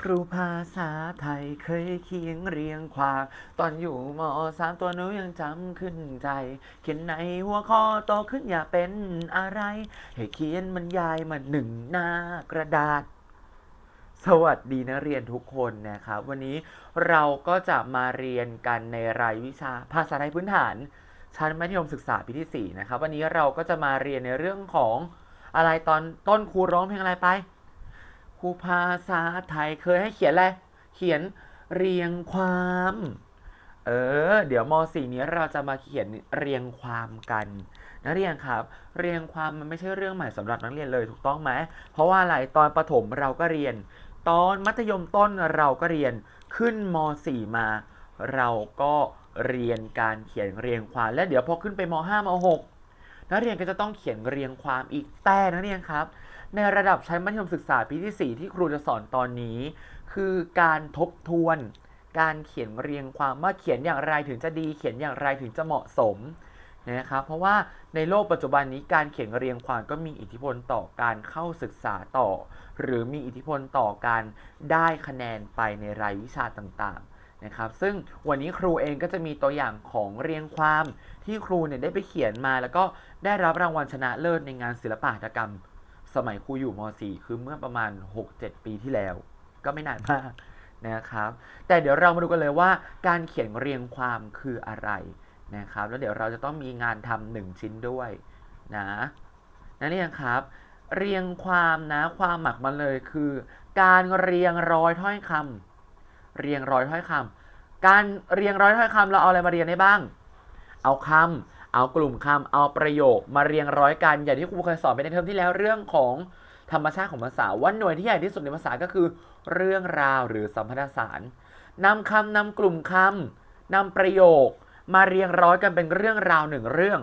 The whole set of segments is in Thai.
ครูภาษาไทยเคยเขียนเรียงความตอนอยู่มสามตัวหนูยังจำขึ้นใจ เขียนในหัวข้อโตขึ้นอย่าเป็นอะไร ให้เขียนมันยายมาหนึ่งหน้ากระดาษ สวัสดีนักเรียนทุกคนนะครับ วันนี้เราก็จะมาเรียนกันในรายวิชาภาษาไทยพื้นฐาน ชั้นมัธยมศึกษาปีที่ 4 นะครับ วันนี้เราก็จะมาเรียนในเรื่องของอะไรตอนต้นครูร้องเพลงอะไรไป ครูภาษาไทยเคยให้เขียนอะไร เขียนเรียงความ เออ เดี๋ยวม .4 นี้เราจะมาเขียนเรียงความกัน นักเรียนครับ เรียงความมันไม่ใช่เรื่องใหม่สำหรับนักเรียนเลยถูกต้องไหม เพราะว่าอะไรตอนประถมเราก็เรียน ตอนมัธยมต้นเราก็เรียน ขึ้นม .4 มา เราก็เรียนการเขียนเรียงความ และเดี๋ยวพอขึ้นไปม .5 ม .6 นักเรียนก็จะต้องเขียนเรียงความอีกแต่นักเรียนครับ ในระดับชั้นมัธยมศึกษาปีที่ 4 ที่ครูจะสอนตอนนี้ คือการทบทวน การเขียนเรียงความว่าเขียนอย่างไรถึงจะดี เขียนอย่างไรถึงจะเหมาะสมนะครับเพราะว่าในโลกปัจจุบันนี้การเขียนเรียงความก็มีอิทธิพลต่อการเข้าศึกษาต่อ หรือมีอิทธิพลต่อการได้คะแนนไปในรายวิชาต่างๆนะครับซึ่งวันนี้ครูเองก็จะมีตัวอย่างของเรียงความที่ครูเนี่ยได้ไปเขียนมา แล้วก็ได้รับรางวัลชนะเลิศในงานศิลปกรรม สมัยครูอยู่ม .4 คือเมื่อประมาณ 6-7 ปีที่แล้ว ก็ไม่นานมากนะครับ แต่เดี๋ยวเรามาดูกันเลยว่า การเขียนเรียงความคืออะไรนะครับ แล้วเดี๋ยวเราจะต้องมีงานทำหนึ่งชิ้นด้วยนะนั่นเองครับ เรียงความนะความหมักมันเลยคือ การเรียงร้อยถ้อยคำเรียงร้อยถ้อยคำการเรียงร้อยถ้อยคำเราเอาอะไรมาเรียนได้บ้าง เอาคำ เอากลุ่มคำเอาประโยคมาเรียงร้อยกัน อย่างที่ครูเคยสอนไปในเทอมที่แล้วเรื่องของธรรมชาติของภาษาว่าหน่วยที่ใหญ่ที่สุดในภาษาก็คือ เรื่องราวหรือสัมพันธสารนำคำนำกลุ่มคำนำประโยค มาเรียงร้อยกันเป็นเรื่องราวหนึ่งเรื่อง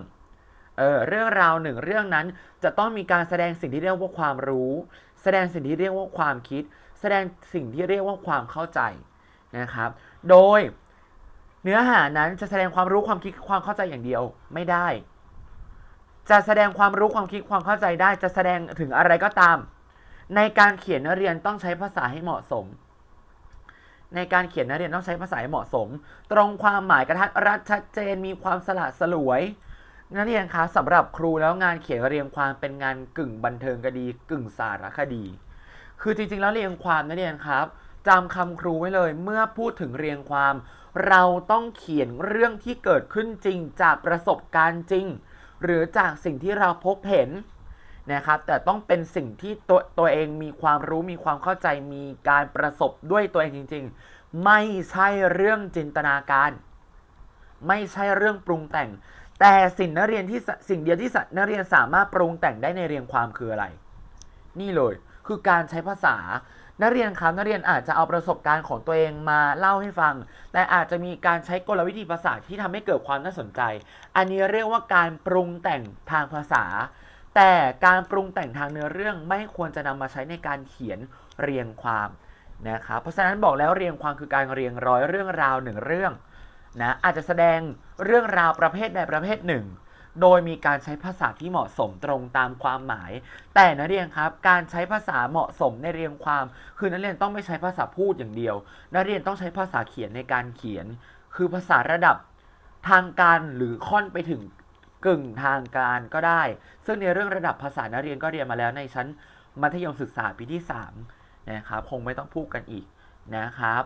เออเรื่องราวหนึ่งเรื่องนั้นจะต้องมีการแสดงสิ่งที่เรียกว่าความรู้ แสดงสิ่งที่เรียกว่าความคิด แสดงสิ่งที่เรียกว่าความเข้าใจนะครับ โดย เนื้อหานั้นจะแสดงความรู้ความคิดความเข้าใจอย่างเดียวไม่ได้ จะแสดงความรู้ความคิดความเข้าใจได้ จะแสดงถึงอะไรก็ตาม ในการเขียนนักเรียนต้องใช้ภาษาให้เหมาะสม ในการเขียนนักเรียนต้องใช้ภาษาให้เหมาะสม ตรงความหมายกระทัดรัดชัดเจนมีความสละสลวยนักเรียนคะสำหรับครูแล้วงานเขียนเรียงความเป็นงานกึ่งบันเทิงคดี กึ่งสารคดี คือจริงๆแล้วเรียงความนักเรียนครับ จำคำครูไว้เลยเมื่อพูดถึงเรียงความ เราต้องเขียนเรื่องที่เกิดขึ้นจริงจากประสบการณ์จริง หรือจากสิ่งที่เราพบเห็นนะครับแต่ต้องเป็นสิ่งที่ตัวตัวเองมีความรู้มีความเข้าใจมีการประสบด้วยตัวเองจริง ๆ ไม่ใช่เรื่องจินตนาการ ไม่ใช่เรื่องปรุงแต่ง แต่สิ่งนักเรียนที่สิ่งเดียวที่นักเรียนสามารถปรุงแต่งได้ในเรียงความคืออะไร นี่เลย คือการใช้ภาษา นักเรียนครับนักเรียนอาจจะเอาประสบการณ์ของตัวเองมาเล่าให้ฟัง แต่อาจจะมีการใช้กลวิธีภาษาที่ทำให้เกิดความน่าสนใจ อันนี้เรียกว่าการปรุงแต่งทางภาษา แต่การปรุงแต่งทางเนื้อเรื่องไม่ควรจะนำมาใช้ในการเขียนเรียงความนะครับเพราะฉะนั้นบอกแล้วเรียงความคือการเรียงร้อยเรื่องราวหนึ่งเรื่องนะอาจจะแสดงเรื่องราวประเภทใดประเภทหนึ่ง โดยมีการใช้ภาษาที่เหมาะสมตรงตามความหมาย แต่นักเรียนครับ การใช้ภาษาเหมาะสมในเรียงความ คือนักเรียนต้องไม่ใช้ภาษาพูดอย่างเดียว นักเรียนต้องใช้ภาษาเขียนในการเขียน คือภาษาระดับทางการหรือค่อนไปถึงกึ่งทางการก็ได้ ซึ่งในเรื่องระดับภาษานักเรียนก็เรียนมาแล้วในชั้นมัธยมศึกษาปีที่3นะครับ คงไม่ต้องพูดกันอีกนะครับ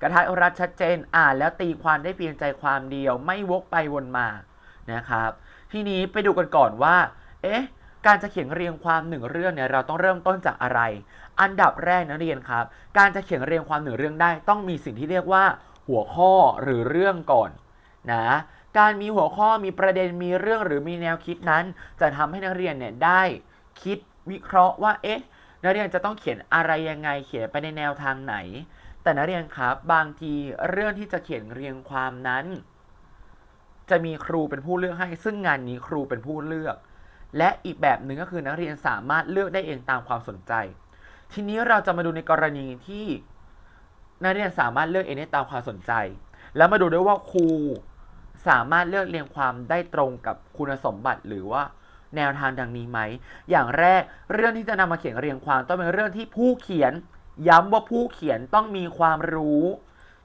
กระทัดรัดชัดเจนอ่านแล้วตีความได้เพียงใจความเดียวไม่วกไปวนมา นะครับ ทีนี้ไปดูกันก่อนว่า เอ๊ะ การจะเขียนเรียงความหนึ่งเรื่องเนี่ยเราต้องเริ่มต้นจากอะไร อันดับแรกนักเรียนครับ การจะเขียนเรียงความหนึ่งเรื่องได้ ต้องมีสิ่งที่เรียกว่าหัวข้อหรือเรื่องก่อนนะการมีหัวข้อมีประเด็นมีเรื่องหรือมีแนวคิดนั้น จะทำให้นักเรียนเนี่ยได้คิดวิเคราะห์ว่าเอ๊ะนักเรียนจะต้องเขียนอะไรยังไงเขียนไปในแนวทางไหน แต่นักเรียนครับบางทีเรื่องที่จะเขียนเรียงความนั้น จะมีครูเป็นผู้เลือกให้ ซึ่งงานนี้ครูเป็นผู้เลือก และอีกแบบหนึ่งก็คือนักเรียนสามารถเลือกได้เองตามความสนใจ ทีนี้เราจะมาดูในกรณีที่นักเรียนสามารถเลือกเองได้ตามความสนใจ แล้วมาดูด้วยว่าครูสามารถเลือกเรียงความได้ตรงกับคุณสมบัติหรือว่าแนวทางดังนี้ไหม อย่างแรกเรื่องที่จะนำมาเขียนเรียงความต้องเป็นเรื่องที่ผู้เขียน ย้ำว่าผู้เขียนต้องมีความรู้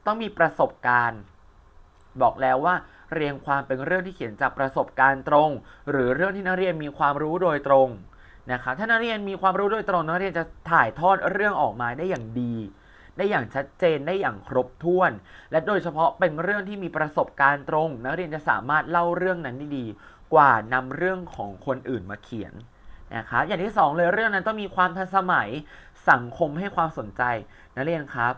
ต้องมีประสบการณ์ บอกแล้วว่า เรียงความเป็นเรื่องที่เขียนจากประสบการณ์ตรง หรือเรื่องที่นักเรียนมีความรู้โดยตรงนะครับถ้านักเรียนมีความรู้โดยตรงนักเรียนจะถ่ายทอดเรื่องออกมาได้อย่างดี ได้อย่างชัดเจนได้อย่างครบถ้วน และโดยเฉพาะเป็นเรื่องที่มีประสบการณ์ตรง นักเรียนจะสามารถเล่าเรื่องนั้นได้ดี กว่านำเรื่องของคนอื่นมาเขียนนะครับอย่างที่สองเลยเรื่องนั้นต้องมีความทันสมัยสังคมให้ความสนใจนักเรียนครับ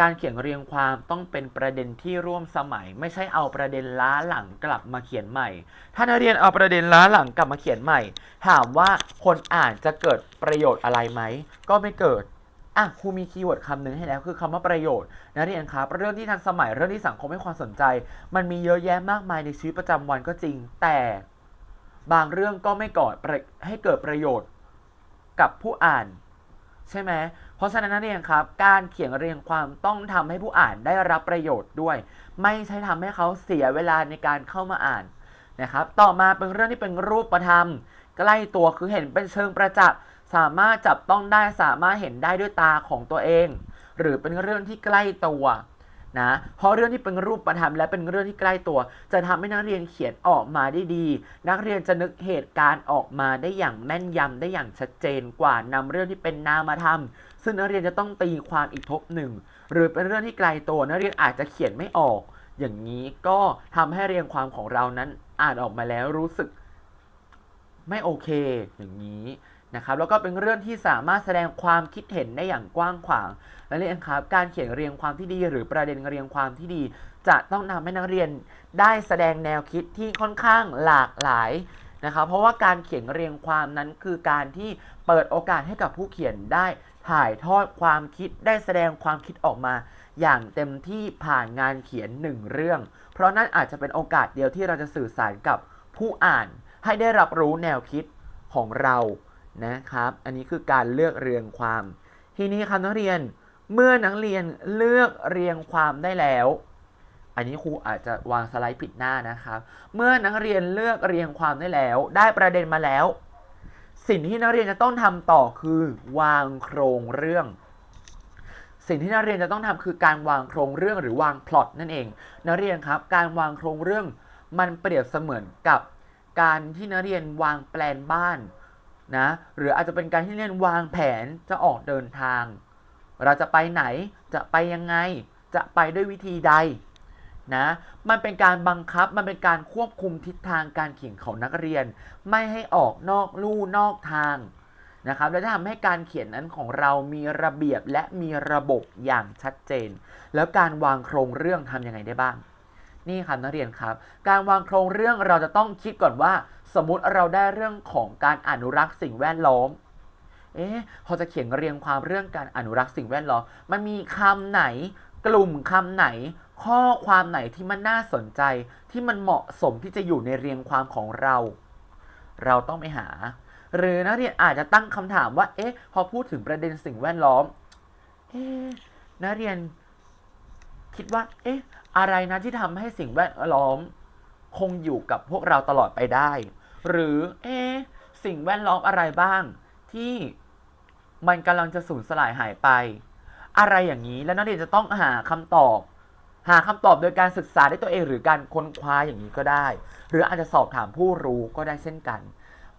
การเขียนเรียงความต้องเป็นประเด็นที่ร่วมสมัย ไม่ใช่เอาประเด็นล้าหลังกลับมาเขียนใหม่ ถ้านักเรียนเอาประเด็นล้าหลังกลับมาเขียนใหม่ ถามว่าคนอ่านจะเกิดประโยชน์อะไรไหม ก็ไม่เกิดอะครูมีคีย์เวิร์ดคำหนึ่งให้แล้วคือคำว่าประโยชน์นักเรียนครับเรื่องที่ทันสมัยเรื่องที่สังคมให้ความสนใจ มันมีเยอะแยะมากมายในชีวิตประจำวันก็จริง แต่บางเรื่องก็ไม่ก่อให้เกิดประโยชน์ กับผู้อ่าน ใช่ไหม เพราะฉะนั้นนักเองครับ การเขียนเรียงความต้องทำให้ผู้อ่านได้รับประโยชน์ด้วย ไม่ใช่ทำให้เขาเสียเวลาในการเข้ามาอ่านนะครับ ต่อมาเป็นเรื่องที่เป็นรูปธรรม ใกล้ตัวคือเห็นเป็นเชิงประจักษ์ สามารถจับต้องได้ สามารถเห็นได้ด้วยตาของตัวเอง หรือเป็นเรื่องที่ใกล้ตัว นะเพราะเรื่องที่เป็นรูปธรรมและเป็นเรื่องที่ใกล้ตัว จะทำให้นักเรียนเขียนออกมาได้ดี นักเรียนจะนึกเหตุการณ์ออกมาได้อย่างแม่นยำได้อย่างชัดเจนกว่านำเรื่องที่เป็นนามธรรม ซึ่งนักเรียนจะต้องตีความอีกทบหนึ่ง หรือเป็นเรื่องที่ไกลตัวนักเรียนอาจจะเขียนไม่ออก อย่างนี้ก็ทำให้เรียงความของเรานั้นอ่านออกมาแล้วรู้สึกไม่โอเค อย่างนี้ นะครับแล้วก็เป็นเรื่องที่สามารถแสดงความคิดเห็นได้อย่างกว้างขวางและเรียนครับการเขียนเรียงความที่ดี หรือประเด็นเรียงความที่ดี จะต้องทำให้นักเรียนได้แสดงแนวคิดที่ค่อนข้างหลากหลายนะครับเพราะว่าการเขียนเรียงความนั้นคือการที่เปิดโอกาสให้กับผู้เขียนได้ถ่ายทอดความคิดได้แสดงความคิดออกมา อย่างเต็มที่ผ่านงานเขียนหนึ่งเรื่อง เพราะนั่นอาจจะเป็นโอกาสเดียวที่เราจะสื่อสารกับผู้อ่านให้ได้รับรู้แนวคิดของเรา นะครับ อันนี้คือการเลือกเรียงความ ทีนี้ครับนักเรียนเมื่อนักเรียนเลือกเรียงความได้แล้ว อันนี้ครูอาจจะวางสไลด์ผิดหน้านะครับ เมื่อนักเรียนเลือกเรียงความได้แล้ว ได้ประเด็นมาแล้ว สิ่งที่นักเรียนจะต้องทำต่อคือ วางโครงเรื่อง สิ่งที่นักเรียนจะต้องทำคือการวางโครงเรื่องหรือวางพล็อตนั่นเอง นักเรียนครับ การวางโครงเรื่องมันเปรียบเสมือนกับการที่นักเรียนวางแปลนบ้าน นะหรืออาจจะเป็นการที่นักเรียนวางแผนจะออกเดินทาง เราจะไปไหนจะไปยังไง จะไปด้วยวิธีใดนะมันเป็นการบังคับมันเป็นการควบคุมทิศทางการเขียนของนักเรียน ไม่ให้ออกนอกลู่นอกทางนะครับและจะทำให้การเขียนนั้นของเรามีระเบียบและมีระบบอย่างชัดเจน แล้วการวางโครงเรื่องทำยังไงได้บ้าง นี่ครับนักเรียนครับ การวางโครงเรื่องเราจะต้องคิดก่อนว่า สมมุติเราได้เรื่องของการอนุรักษ์สิ่งแวดล้อม เอ๊ะพอจะเขียนเรียงความเรื่องการอนุรักษ์สิ่งแวดล้อม มันมีคำไหน กลุ่มคำไหน ข้อความไหนที่มันน่าสนใจ ที่มันเหมาะสมที่จะอยู่ในเรียงความของเรา เราต้องไปหา หรือนักเรียนอาจจะตั้งคำถามว่า เอ๊ะ พอพูดถึงประเด็นสิ่งแวดล้อม เอ๊ะนักเรียนคิดว่า เอ๊ะ อะไรนะที่ทำให้สิ่งแวดล้อม คงอยู่กับพวกเราตลอดไปได้ หรือเอ๊สิ่งแวดล้อมอะไรบ้าง ที่มันกำลังจะสูญสลายหายไป อะไรอย่างนี้แล้วนักเรียนจะต้องหาคำตอบ หาคำตอบโดยการศึกษาด้วยตัวเอง หรือการค้นคว้าอย่างนี้ก็ได้ หรืออาจจะสอบถามผู้รู้ก็ได้เช่นกัน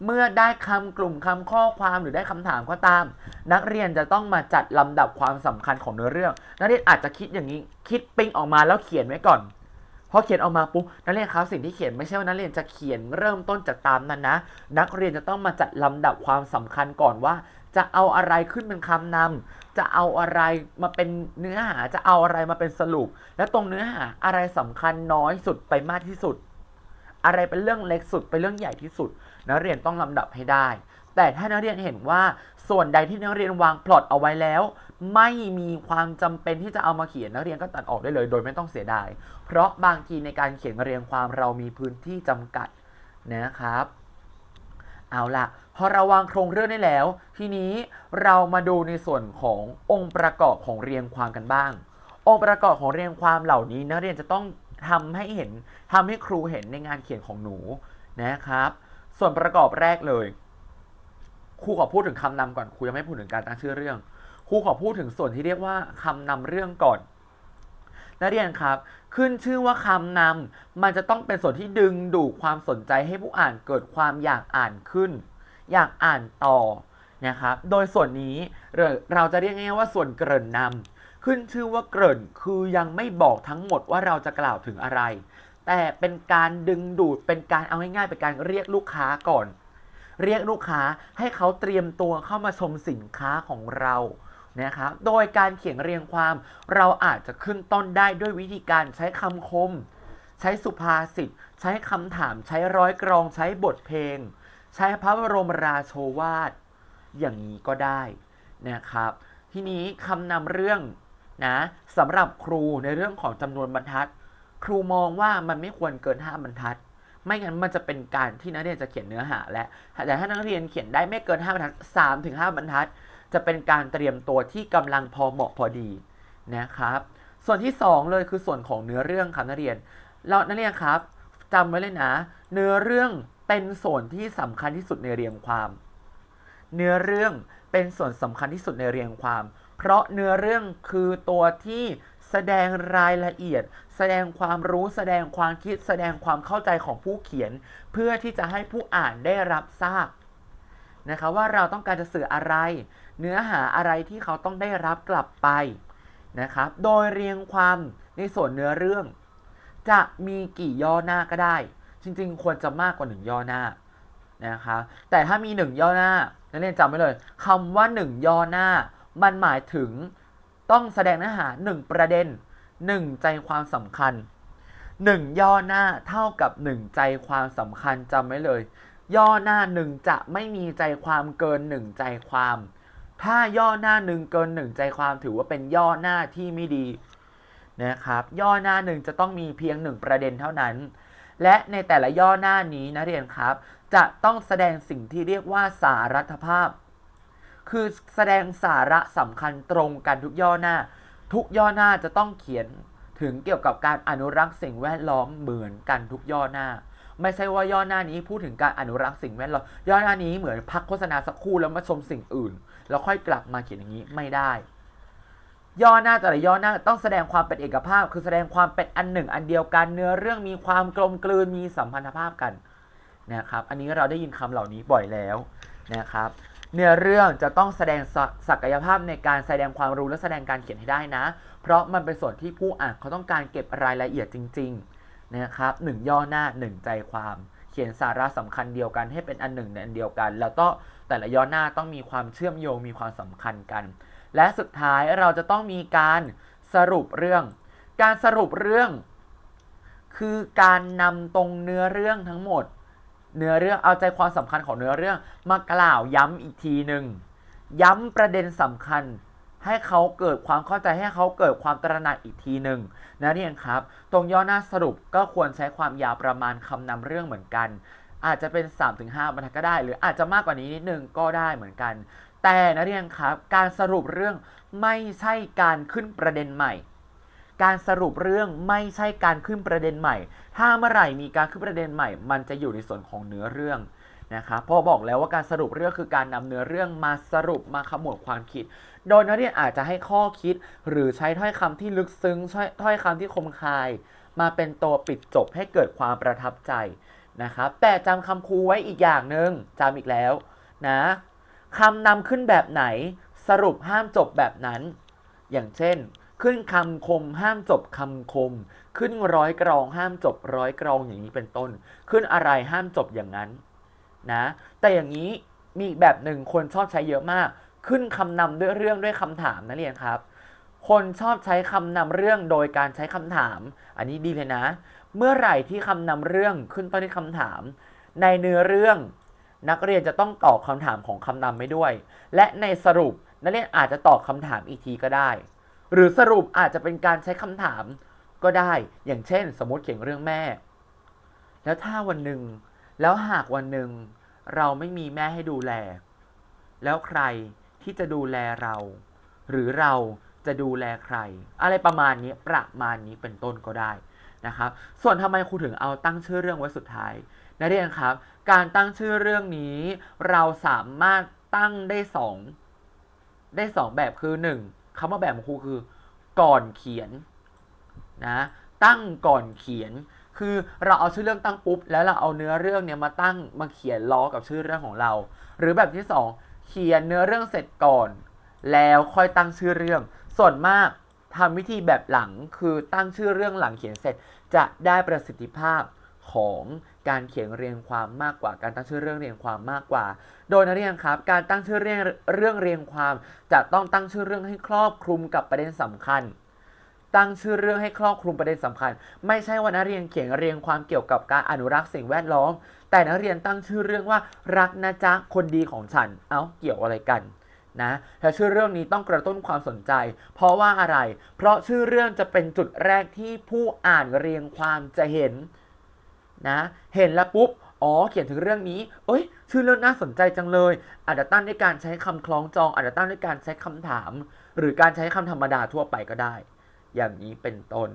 เมื่อได้คำกลุ่มคำข้อความหรือได้คำถามก็ตาม นักเรียนจะต้องมาจัดลำดับความสำคัญของเนื้อเรื่อง นักเรียนอาจจะคิดอย่างนี้คิดปิ้งออกมาแล้วเขียนไว้ก่อน อเขียนออกมาปุ๊บนักเรียนครับสิ่งที่เขียนไม่ใช่ว่านักเรียนจะเขียนเริ่มต้นจากตามนั้นนะ นักเรียนจะต้องมาจัดลำดับความสำคัญก่อนว่า จะเอาอะไรขึ้นเป็นคำนำจะเอาอะไรมาเป็นเนื้อหาจะเอาอะไรมาเป็นสรุป และตรงเนื้อหาอะไรสำคัญน้อยสุดไปมากที่สุด อะไรเป็นเรื่องเล็กสุดเป็นเรื่องใหญ่ที่สุด นักเรียนต้องลำดับให้ได้ แต่ถ้านักเรียนเห็นว่าส่วนใดที่นักเรียนวางพลอตเอาไว้แล้ว ไม่มีความจำเป็นที่จะเอามาเขียนนักเรียนก็ตัดออกได้เลย โดยไม่ต้องเสียดาย เพราะบางทีในการเขียนเรียงความเรามีพื้นที่จำกัดนะครับ เอาละพอเราวางโครงเรื่องได้แล้ว ทีนี้เรามาดูในส่วนขององค์ประกอบของเรียงความกันบ้าง องค์ประกอบของเรียงความเหล่านี้นักเรียนจะต้องทำให้เห็นทำให้ครูเห็นในงานเขียนของหนูนะครับ ส่วนประกอบแรกเลย ครูขอพูดถึงคำนำก่อนครูยังไม่พูดถึงการตั้งชื่อเรื่องครูขอพูดถึงส่วนที่เรียกว่าคำนำเรื่องก่อนนักเรียนครับ ขึ้นชื่อว่าคำนำมันจะต้องเป็นส่วนที่ดึงดูดความสนใจให้ผู้อ่านเกิดความอยากอ่านขึ้น อยากอ่านต่อนะครับ โดยส่วนนี้เราจะเรียกง่ายๆว่าส่วนเกริ่นนำขึ้นชื่อว่าเกริ่นคือยังไม่บอกทั้งหมดว่าเราจะกล่าวถึงอะไร แต่เป็นการดึงดูดเป็นการเอาง่ายๆเป็นการเรียกลูกค้าก่อน เรียกลูกค้าให้เขาเตรียมตัวเข้ามาชมสินค้าของเรานะครับโดยการเขียนเรียงความเราอาจจะขึ้นต้นได้ด้วยวิธีการใช้คำคม ใช้สุภาษิต ใช้คำถาม ใช้ร้อยกรอง ใช้บทเพลง ใช้พระบรมราโชวาท อย่างนี้ก็ได้นะครับ ทีนี้คำนำเรื่องนะสำหรับครูในเรื่องของจำนวนบรรทัด ครูมองว่ามันไม่ควรเกิน 5 บรรทัด ไม่งั้นมันจะเป็นการที่นักเรียนจะเขียนเนื้อหาและ แต่ถ้านักเรียนเขียนได้ไม่เกิน5บรรทัด3ถึง5บรรทัด จะเป็นการเตรียมตัวที่กำลังพอเหมาะพอดีนะครับ ส่วนที่ 2 เลยคือส่วนของเนื้อเรื่องครับนักเรียน เรานักเรียนครับจำไว้เลยนะ เนื้อเรื่องเป็นส่วนที่สำคัญที่สุดในเรียงความ เนื้อเรื่องเป็นส่วนสำคัญที่สุดในเรียงความ เพราะเนื้อเรื่องคือตัวที่ แสดงรายละเอียด แสดงความรู้แสดงความคิด แสดงความเข้าใจของผู้เขียน เพื่อที่จะให้ผู้อ่านได้รับทราบนะคะว่าเราต้องการจะสื่ออะไร เนื้อหาอะไรที่เขาต้องได้รับกลับไปนะครับโดยเรียงความในส่วนเนื้อเรื่อง จะมีกี่ย่อหน้าก็ได้ จริงๆ ควรจะมากกว่า 1 ย่อหน้านะคะแต่ถ้ามี 1 ย่อหน้านักเรียนจำไว้เลยคำว่า 1 ย่อหน้า มันหมายถึง ต้องแสดงเนื้อหา 1 ประเด็น 1 ใจความสำคัญ 1 ย่อหน้าเท่ากับ 1 ใจความสำคัญจำไว้เลย ย่อหน้า 1 จะไม่มีใจความเกิน 1 ใจความ ถ้าย่อหน้า 1 เกิน 1 ใจความถือว่าเป็นย่อหน้าที่ไม่ดีนะครับ ย่อหน้า 1 จะต้องมีเพียง 1 ประเด็นเท่านั้น และในแต่ละย่อหน้านี้นะเรียนครับ จะต้องแสดงสิ่งที่เรียกว่าสารัฐภาพ คือแสดงสาระสำคัญตรงกันทุกย่อหน้า ทุกย่อหน้าจะต้องเขียนถึงเกี่ยวกับการอนุรักษ์สิ่งแวดล้อมเหมือนกันทุกย่อหน้า ไม่ใช่ว่าย่อหน้านี้พูดถึงการอนุรักษ์สิ่งแวดล้อมย่อหน้านี้เหมือนพักโฆษณาสักครู่แล้วมาชมสิ่งอื่น แล้วค่อยกลับมาเขียนอย่างนี้ไม่ได้ ย่อหน้าแต่ละย่อหน้าต้องแสดงความเป็นเอกภาพ คือแสดงความเป็นอันหนึ่ง อันเดียวกันเนื้อเรื่องมีความกลมกลืนมีสัมพันธภาพกันนะครับ อันนี้เราได้ยินคำเหล่านี้บ่อยแล้วนะครับ เนื้อเรื่องจะต้องแสดงศักยภาพในการแสดงความรู้และแสดงการเขียนให้ได้นะ เพราะมันเป็นส่วนที่ผู้อ่านเขาต้องการเก็บรายละเอียดจริงๆนะครับหนึ่งย่อหน้าหนึ่งใจความ เขียนสาระสำคัญเดียวกันให้เป็นอันหนึ่งในอันเดียวกัน แล้วก็แต่ละย่อหน้าต้องมีความเชื่อมโยงมีความสำคัญกัน และสุดท้ายเราจะต้องมีการสรุปเรื่อง การสรุปเรื่อง คือการนำตรงเนื้อเรื่องทั้งหมด เนื้อเรื่องเอาใจความสำคัญของเนื้อเรื่องมากล่าวย้ำอีกทีหนึ่งย้ำประเด็นสำคัญ ให้เขาเกิดความเข้าใจให้เขาเกิดความตระหนักอีกทีหนึ่งนะเรียนครับ ตรงย่อหน้าสรุปก็ควรใช้ความยาวประมาณคำนำเรื่องเหมือนกัน อาจจะเป็น 3-5บรรทัดก็ได้ หรืออาจจะมากกว่านี้นิดนึงก็ได้เหมือนกัน แต่นะเรียนครับ การสรุปเรื่องไม่ใช่การขึ้นประเด็นใหม่ การสรุปเรื่องไม่ใช่การขึ้นประเด็นใหม่ ถ้าเมื่อไหร่มีการขึ้นประเด็นใหม่ มันจะอยู่ในส่วนของเนื้อเรื่องนะครับพอบอกแล้วว่าการสรุปเรื่องคือการนำเนื้อเรื่องมาสรุปมาขมวดความคิด โดยนักเรียนอาจจะให้ข้อคิด หรือใช้ถ้อยคำที่ลึกซึ้งถ้อยคำที่คมคาย มาเป็นตัวปิดจบให้เกิดความประทับใจนะครับแต่จำคำครูไว้อีกอย่างหนึ่งจำอีกแล้วนะคำนำขึ้นแบบไหนสรุปห้ามจบแบบนั้น อย่างเช่น ขึ้นคำคมห้ามจบคำคม ขึ้นร้อยกรองห้ามจบร้อยกรองอย่างนี้เป็นต้น ขึ้นอะไรห้ามจบอย่างนั้นนะ แต่อย่างนี้มีแบบหนึ่งคนชอบใช้เยอะมาก ขึ้นคำนำด้วยเรื่องด้วยคำถามนะเรียนครับ คนชอบใช้คำนำเรื่องโดยการใช้คำถาม อันนี้ดีเลยนะ เมื่อไหร่ที่คำนำเรื่องขึ้นต้นด้วยคำถาม ในเนื้อเรื่องนักเรียนจะต้องตอบคำถามของคำนำไม่ด้วย และในสรุปนักเรียนอาจจะตอบคำถามอีกทีก็ได้ หรือสรุปอาจจะเป็นการใช้คำถามก็ได้ อย่างเช่น สมมติเขียนเรื่องแม่ แล้วถ้าวันหนึ่ง แล้วหากวันหนึ่ง เราไม่มีแม่ให้ดูแล แล้วใครที่จะดูแลเรา หรือเราจะดูแลใคร อะไรประมาณนี้ประมาณนี้เป็นต้นก็ได้นะครับ ส่วนทำไมครูถึงเอาตั้งชื่อเรื่องไว้สุดท้ายนักเรียนครับ การตั้งชื่อเรื่องนี้ เราสามารถตั้งได้สองได้สองแบบคือหนึ่ง คำว่าแบบของครูคือ ก่อนเขียนนะตั้งก่อนเขียน คือเราเอาชื่อเรื่องตั้งปุ๊บ แล้วเราเอาเนื้อเรื่องเนี่ยมาตั้งมาเขียนล้อกับชื่อเรื่องของเรา หรือแบบที่สองเขียนเนื้อเรื่องเสร็จก่อน แล้วค่อยตั้งชื่อเรื่อง ส่วนมากทำวิธีแบบหลังคือตั้งชื่อเรื่องหลังเขียนเสร็จจะได้ประสิทธิภาพของ การเขียนเรียงความมากกว่า การตั้งชื่อเรื่องเรียงความมากกว่า โดยนักเรียนครับ การตั้งชื่อเรื่องเรื่องเรียงความ จะต้องตั้งชื่อเรื่องให้ครอบคลุมกับประเด็นสำคัญ ตั้งชื่อเรื่องให้ครอบคลุมประเด็นสำคัญ ไม่ใช่ว่านักเรียนเขียนเรียงความเกี่ยวกับการอนุรักษ์สิ่งแวดล้อม แต่นักเรียนตั้งชื่อเรื่องว่ารักนะจ๊ะคนดีของฉัน เอ้าเกี่ยวอะไรกันนะแล้วชื่อเรื่องนี้ต้องกระตุ้นความสนใจ เพราะว่าอะไร เพราะชื่อเรื่องจะเป็นจุดแรกที่ผู้อ่านเรียงความจะเห็น นะ เห็นแล้วปุ๊บอ๋อเขียนถึงเรื่องนี้ เอ้ย ชื่อเรื่องน่าสนใจจังเลย อาจจะตั้งด้วยการใช้คำคล้องจอง อาจจะตั้งด้วยการใช้คำถาม หรือการใช้คำธรรมดาทั่วไปก็ได้ อย่างนี้เป็นต้น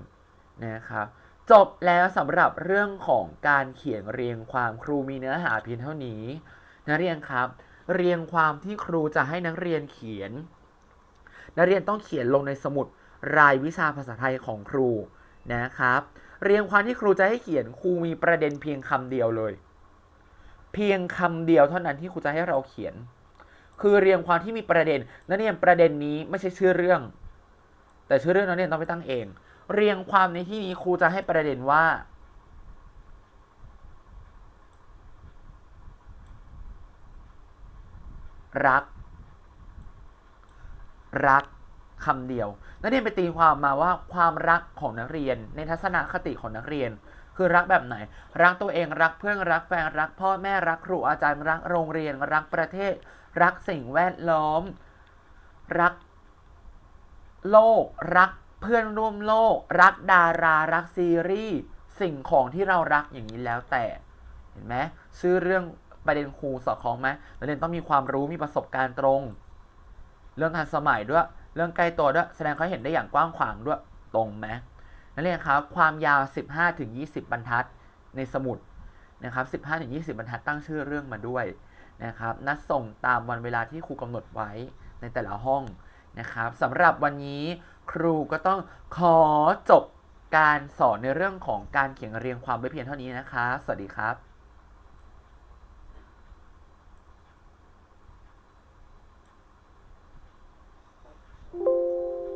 นะครับจบแล้วสำหรับเรื่องของการเขียนเรียงความครูมีเนื้อหาเพียงเท่านี้นักเรียนครับ เรียงความที่ครูจะให้นักเรียนเขียน นักเรียนต้องเขียนลงในสมุดรายวิชาภาษาไทยของครูนะครับ เรียงความที่ครูจะให้เขียนครูมีประเด็นเพียงคำเดียวเลย เพียงคำเดียวเท่านั้นที่ครูจะให้เราเขียน คือเรียงความที่มีประเด็นนักเรียนประเด็นนี้ไม่ใช่ชื่อเรื่อง แต่ชื่อเรื่องนักเรียนต้องไปตั้งเอง เรียงความในที่นี้ครูจะให้ประเด็นว่ารัก รัก คำเดียว นักเรียนไปตีความมาว่าความรักของนักเรียน ในทัศนคติของนักเรียน คือรักแบบไหน รักตัวเองรักเพื่อนรักแฟนรักพ่อแม่รักครูอาจารย์รักโรงเรียน รักประเทศ รักสิ่งแวดล้อม รักโลก รักเพื่อนร่วมโลก รักดารารักซีรีส์สิ่งของที่เรารักอย่างนี้แล้วแต่เห็นไหมชื่อเรื่องประเด็นครูสอดคล้องไหมนักเรียนต้องมีความรู้มีประสบการณ์ตรง เรื่องทันสมัยด้วย เรื่องใกล้ตัวด้วยแสดงเขาเห็นได้อย่างกว้างขวางด้วยตรงไหมนักเรียนครับความยาว 15-20 บรรทัดในสมุดนะครับ15-20 บรรทัดตั้งชื่อเรื่องมาด้วยนะครับนัดส่งตามวันเวลาที่ครูกำหนดไว้ในแต่ละห้องนะครับสำหรับวันนี้ครูก็ต้องขอจบการสอนในเรื่องของการเขียนเรียงความไว้เพียงเท่านี้นะคะ สวัสดีครับ